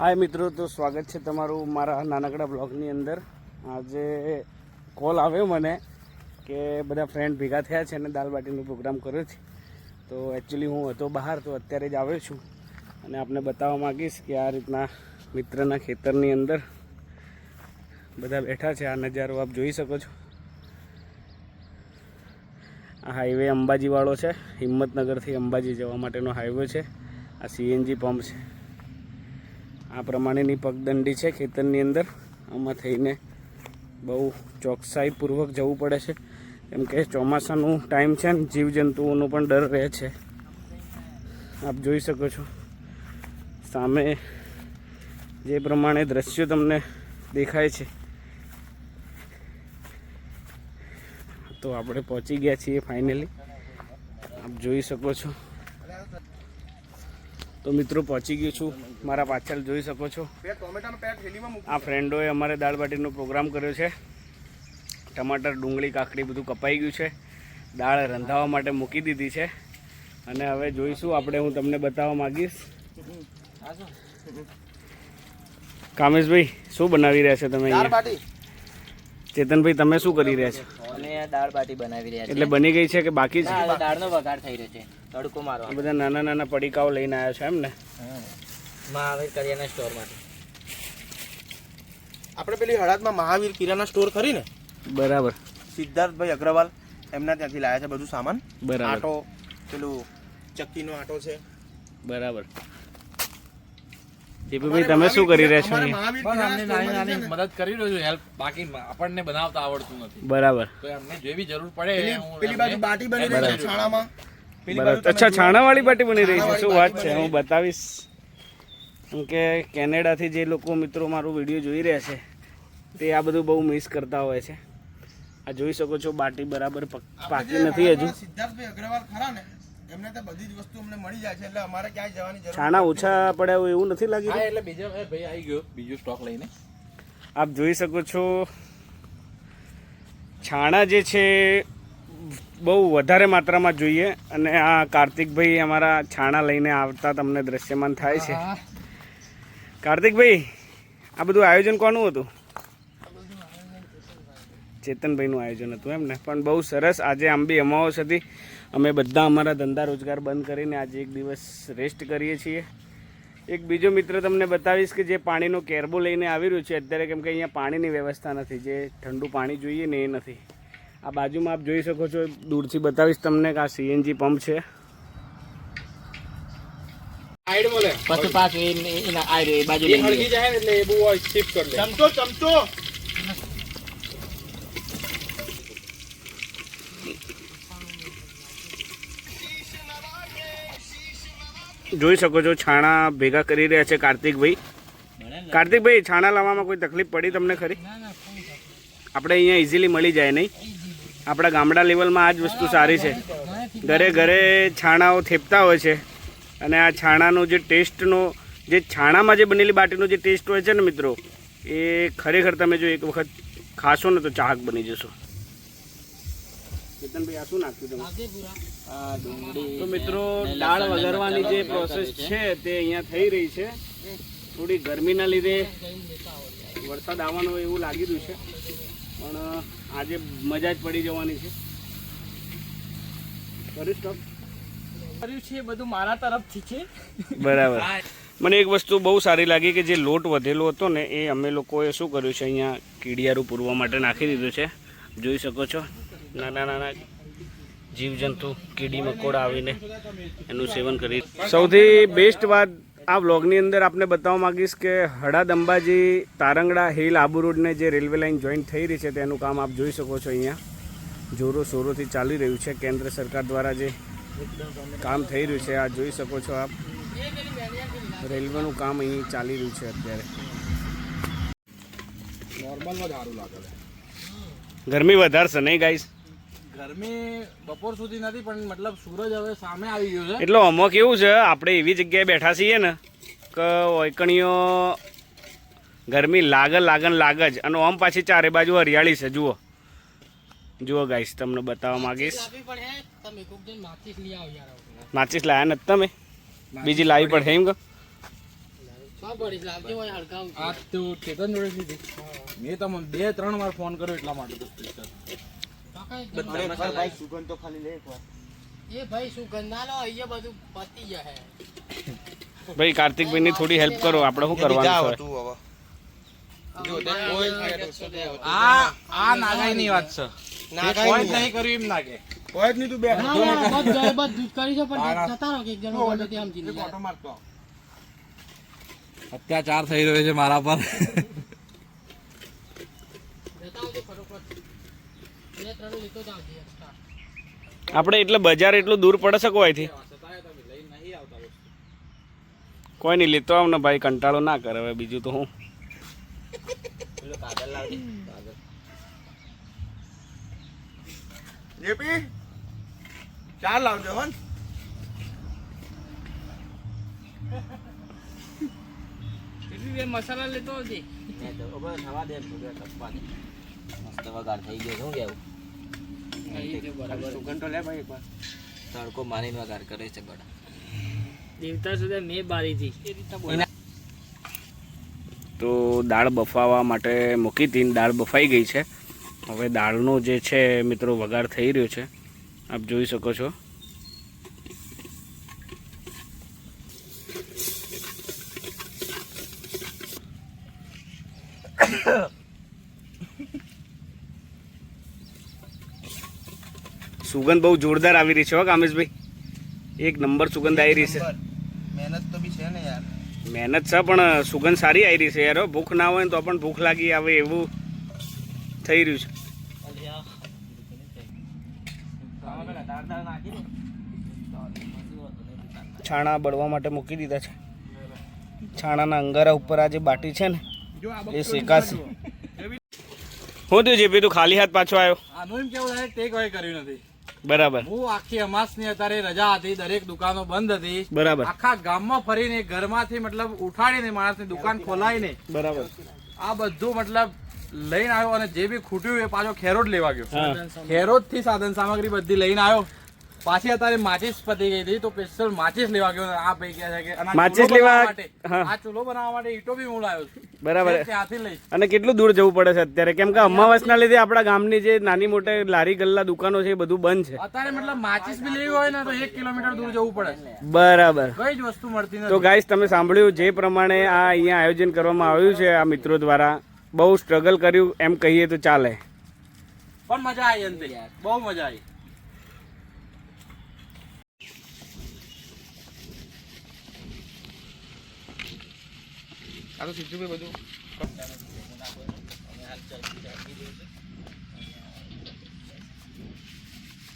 હાય મિત્રો, તો સ્વાગત છે તમારું મારા નાનકડા બ્લોગની અંદર. આજે કોલ આવ્યો મને કે બધા ફ્રેન્ડ ભેગા થયા છે અને દાલબાટીનો પ્રોગ્રામ કર્યો છે. તો એકચ્યુઅલી હું હતો બહાર, તો અત્યારે જ આવ્યો છું અને આપને બતાવવા માગીશ કે આ રીતના મિત્રના ખેતરની અંદર બધા બેઠા છે. આ નજારો આપ જોઈ શકો છો. આ હાઈવે અંબાજીવાળો છે. હિંમતનગરથી અંબાજી જવા માટેનો હાઈવે છે. આ સીએનજી પંપ છે. આ પ્રમાણેની પગદંડી છે ખેતરની અંદર. આમાં થઈને બહુ ચોકસાઈપૂર્વક જવું પડે છે. કેમ કે ચોમાસાનું ટાઈમ છે ને, જીવજંતુઓનો પણ ડર રહે છે. આપ જોઈ શકો છો. સામે જે પ્રમાણે દ્રશ્યો તમને દેખાય છે. તો આપણે પહોંચી ગયા છીએ ફાઇનલી આપ જોઈ શકો છો. તો મિત્રો પહોંચી ગયો છું. મારા પાછળ જોઈ શકો છો. આ ફ્રેન્ડોએ અમારે દાળ બાટીનો પ્રોગ્રામ કર્યો છે. ટમાટર ડુંગળી કાકડી બધું કપાઈ ગયું છે. દાળ રંધાવા માટે મૂકી દીધી છે. અને હવે જોઈશું આપણે હું તમને બતાવવા માગીશ. કામેશભાઈ શું બનાવી રહ્યા છો તમે અહીંયા? ચેતનભાઈ તમે શું કરી રહ્યા છો? દાળ બાટી બનાવી રહ્યા એટલે બની ગઈ છે કે બાકી છે દાળનો વઘાર થઈ રહ્યો છે. તડકો મારવા બધા નાના નાના પડીકાઓ લઈને આવ્યા છે એમ ને? મહાવીર કરિયાના સ્ટોરમાંથી. આપણે પેલી હળાદમાં મહાવીર કિરાના સ્ટોર ખરી ને? બરાબર. સિદ્ધાર્થભાઈ અગ્રવાલ એમના ત્યાંથી લાયા છે બધું સામાન. બરાબર. આટો પેલું ચક્કીનો આટો છે. બરાબર. દીપુભાઈ તમે શું કરી રહ્યા છો કિરાના અમને નાની નાની મદદ કરી રહ્યો છું હેલ્પ બાકી આપણને બનાવતા આવડતું નથી. બરાબર. તો એમને જેવી જરૂર પડે પેલી બાજુ બાટી બની રહી છે છાણામાં અચ્છા છાણાવાળી પાટી બની રહી છે. શું વાત છે? હું બતાવીશ. કેમ કે કેનેડાથી જે લોકો મિત્રો મારું વીડિયો જોઈ રહ્યા છે તે આ બધું બહુ મિસ કરતા હોય છે. આ જોઈ શકો છો બાટી બરાબર પક- પાકી નથી હજુ. સિદ્ધાર્થભાઈ અગ્રવાલ ખરા ને એમને તો બધી જ વસ્તુ અમને મળી જાય છે એટલે અમારે ક્યાંય જવાની જરૂર છાણા ઓછા પડ્યા હોય એવું નથી લાગી એટલે બીજો ભાઈ આવી ગયો બીજો સ્ટોક લઈને. આપ જોઈ શકો છો છાણા જે છે બહુ વધારે માત્રામાં જોઈએ અને આ કાર્તિકભાઈ અમારા છાણા લઈને આવતા તમને દ્રશ્યમાન થાય છે. કાર્તિકભાઈ આ બધું આયોજન કોનું હતું? ચેતનભાઈનું આયોજન હતું એમને. પણ બહુ સરસ આજે આંબી અમાવસ હતી. અમે બધા અમારા ધંધા રોજગાર બંધ કરીને આજે એક દિવસ રેસ્ટ કરીએ છીએ. એક બીજો મિત્ર તમને બતાવીશ કે જે પાણીનો કેરબો લઈને આવી રહ્યું છે અત્યારે કેમ કે અહીંયા પાણીની વ્યવસ્થા નથી જે ઠંડુ પાણી જોઈએ ને એ નથી. આ બાજુમાં આપ જોઈ શકો છો દૂરથી બતાવીશ તમને કે આ સીએનજી પંપ છે. પછી પાછું એ- એ- એના આ રહ્યું, એ બાજુ જાય એટલે એ બહુ શિફ્ટ કરી ચમચો ચમચો. જોઈ શકો છો છાણા ભેગા કરી રહ્યા છે કાર્તિકભાઈ. કાર્તિકભાઈ છાણા લાવવામાં કોઈ તકલીફ પડી તમને ખરી? આપણે અહીંયા ઇઝીલી મળી જાય નહીં. આપણા ગામડા લેવલમાં આ જ વસ્તુ સારી છે. ઘરે ઘરે છાણાઓ થેપતા હોય છે. અને આ છાણાનો જે ટેસ્ટનો, જે છાણામાં જે બનેલી બાટીનો જે ટેસ્ટ હોય છે ને મિત્રો, એ ખરેખર તમે જો એક વખત ખાશો ને તો ચાહક બની જશો. કેતનભાઈ તો મિત્રો, દાળ વઘારવાની જે પ્રોસેસ છે તે અહીંયા થઈ રહી છે. થોડી ગરમીના લીધે વરસાદ આવવાનો એવું લાગી રહ્યું છે. પણ આજે મજા જ પડી જવાની છે. કરી સ્ટોપ કર્યું છે એ બધું મારા તરફથી છે. બરાબર. મને એક વસ્તુ બહુ સારી લાગી કે જે લોટ વધેલો હતો ને એ અમે લોકોએ શું કર્યું છે અહીંયા કીડિયારું પૂરવા માટે નાખી દીધું છે. જોઈ શકો છો નાના નાના જીવજંતુ કીડી મકોડા આવીને એનું સેવન કરી સૌથી બેસ્ટ વાત આ વ્લોગની અંદર આપને બતાવવા માગીશ કે હડાદ અંબાજી તારંગડા હિલ આબુ રોડને જે રેલવે લાઇન જોઈન્ટ થઈ રહી છે તેનું કામ આપ જોઈ શકો છો અહીંયા. જોરો શોરોથી ચાલી રહ્યું છે. કેન્દ્ર સરકાર દ્વારા જે કામ થઈ રહ્યું છે આ જોઈ શકો છો આપ. રેલવેનું કામ અહીં ચાલી રહ્યું છે અત્યારે. ગરમી વધારશે નહીં ગાઈસ ગરમી બપોર સુધી નથી પણ મતલબ સૂરજ હવે સામે આવી ગયો છે. એટલે આમાં કેવું છે આપણે એવી જગ્યાએ બેઠા છીએ ને કે ઓયકણીઓ ગરમી લાગે લાગન લાગ જ. અને આમ પાછી ચારે બાજુ હરિયાળી છે જુઓ. જુઓ ગાઈશ તમને બતાવવા માંગીશ. માચીસ લાયા નથી તમે? બીજી લાવી પડશે એમ લીધી. મેં તમને બે ત્રણ વાર ફોન કર્યો એટલા માટે ભાઈ સુગંધ તો ખાલી લે એકવાર એ ભાઈ સુગંધ ના લો અહીંયા બધું પતી જશે. ભાઈ કાર્તિકભાઈની થોડી હેલ્પ કરો આપણે શું કરવાનું છે? આ આ નાગાઈની વાત છે. નાગાઈ નહીં. કર્યું એમ નાગે. કોઈ જ નહીં તું બે ના, ના, બધું બધું કરી. છે પણ જતા રહો કે એક જણો બોલે તે સમજી નહીં ઓટો મારતો અત્યાચાર થઈ રહ્યો છે મારા પર જતા આવજો ફટોફટ બે ત્રણ લીધો જ આવજો extra. આપણે એટલે બજાર એટલું દૂર પડે છે કોઈથી કોઈ નહીં લેતો આવ ને ભાઈ કંટાળો ના કરે હવે બીજું તો હું. જેપી ચાર લાવજો હો ને. મસાલા લેતો હતી મસ્ત વગાડ થઈ ગયો શું કેવું સુગંધ તો લે ભાઈ એકવાર. તડકો મારીને વગાડ કરે છે ગોડા દેવતા સુધી મેં બારી હતી તો દાળ બફાવા માટે મૂકી હતી દાળ બફાઈ ગઈ છે. હવે દાળનો જે છે મિત્રો વઘાર થઈ રહ્યો છે. આપ જોઈ શકો છો. સુગંધ બહુ જોરદાર આવી રહી છે હો કામેશભાઈ. એક નંબર સુગંધ આવી રહી છે. મહેનત તો બી છે ને યાર. મહેનત છે પણ સુગંધ સારી આવી રહી છે યાર ભૂખ ના હોય ને તો પણ ભૂખ લાગી આવે એવું થઈ રહ્યું છે. છાણા બળવા માટે મૂકી દીધા છે. છાણાના અંગારા ઉપર આ જે બાટી છે ને એ શેકાશે. હું થયું જેપી તું ખાલી હાથ પાછો આવ્યો? આનું એમ કેવું ટેક હોય કર્યું નથી. બરાબર. હું આખી અમાસની અત્યારે રજા હતી દરેક દુકાનો બંધ હતી. બરાબર. આખા ગામમાં ફરીને ઘરમાંથી મતલબ ઉઠાડીને માણસની દુકાન ખોલાવીને બરાબર. આ બધું મતલબ લઈને આવ્યો અને જે બી ખૂટ્યું એ પાછો ખેરોડ લેવા ગયો. ખેરોડથી સાધન સામગ્રી બધી લઈને આવ્યો. પાછી અત્યારે માચીસ પતી ગઈ હતી તો સ્પેશિયલ માચીસ લેવા ગયો. આ ભાઈ કહે છે કે માચીસ લેવા- માટે. આ ચૂલો બનાવવા માટે ઈટો બી હું લાવ્યો છું. બરાબર. અને કેટલું દૂર જવું પડે છે અત્યારે? કેમ કે અમાવાસના લીધે આપણા ગામની જે નાની મોટી લારી ગલ્લા દુકાનો છે એ બધું બંધ છે. અત્યારે મતલબ માચીસ બી લેવી હોય ને તો એક કિલોમીટર દૂર જવું પડે. બરાબર. કઈ જ વસ્તુ મળતી તો ગાઈસ તમે સાંભળ્યું જે પ્રમાણે આ અહીંયા આયોજન કરવામાં આવ્યું છે આ મિત્રો દ્વારા બહુ સ્ટ્રગલ કર્યું એમ કહીએ તો ચાલે. પણ મજા આવી બહુ મજા આવી. આ તો સીધું ભાઈ બધું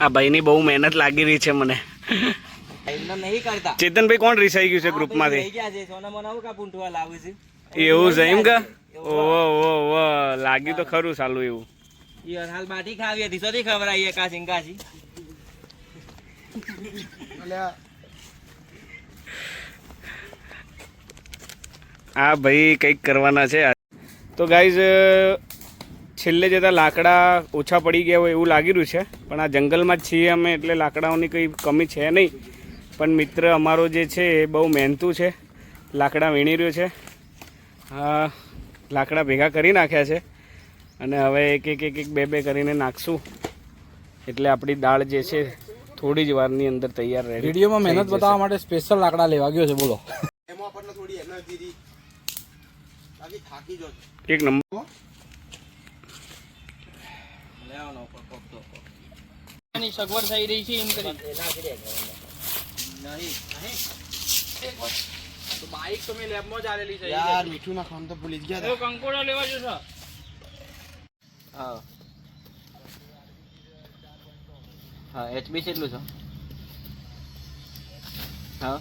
આ ભાઈની બહુ મહેનત લાગી રહી છે મને. કરતા. ચેતનભાઈ કોણ રિસાઈ ગયું છે ગ્રુપમાંથી થઈ ગયા છે. સોના મોના કા પૂંઠવા લાવું એવું છે એમ કે? ઓહો ઓહો લાગ્યું તો ખરું સાલું એવું. ઈ હાલ બાટી ખાવી હતી. સોથી આવી એકાસી કાશી. એટલે આ ભાઈ કંઈક કરવાના છે. તો ગાઈઝ છેલ્લે જતાં લાકડા ઓછા પડી ગયા હોય એવું લાગી રહ્યું છે પણ આ જંગલમાં જ છીએ અમે એટલે લાકડાઓની કંઈ કમી છે નહીં. પણ મિત્ર અમારો જે છે એ બહુ મહેનતુ છે લાકડા વીણી રહ્યો છે. લાકડા ભેગા કરી નાખ્યા છે અને હવે એક એક એક એક બે બે કરીને નાખશું. એટલે આપણી દાળ જે છે થોડી જ વારની અંદર તૈયાર રહે વિડીયોમાં મહેનત બતાવવા માટે સ્પેશિયલ લાકડા લેવા ગયો છે બોલો એમાં આપણને થોડી એનર્જી રી બાકી થાકી જો એક નંબર. આની સગવડ થઈ રહી છે એમ કરી. બાઈક તો મેં લેબમાં જ આલેલી છે. યાર મીઠું નાખવાનું તો ભૂલી જ ગયા. કંકોડા લેવા જશો. હા. હા એચબી કેટલું છે. હા.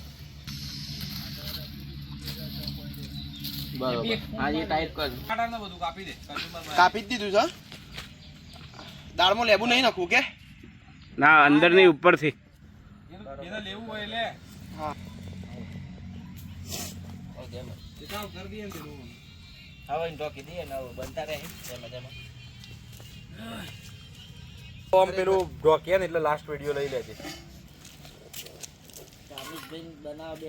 બરોબર. હા એ ટાઈટ કર. બધું કાપી દે કાપી જ દીધું છે દાળમાં લેબુ નહીં નાખવું કે? ના અંદરની ઉપરથી. એને લેવું હોય લે. હા. હિસાબ કરી દઈએ ને પેલું હવે એને ઢોકી દઈએ ને બનતા રહે જેમાં જેમાં. આમ પેલું ઢોકીએ ને એટલે લાસ્ટ વીડિયો લઈ લેજે. બનાવ બે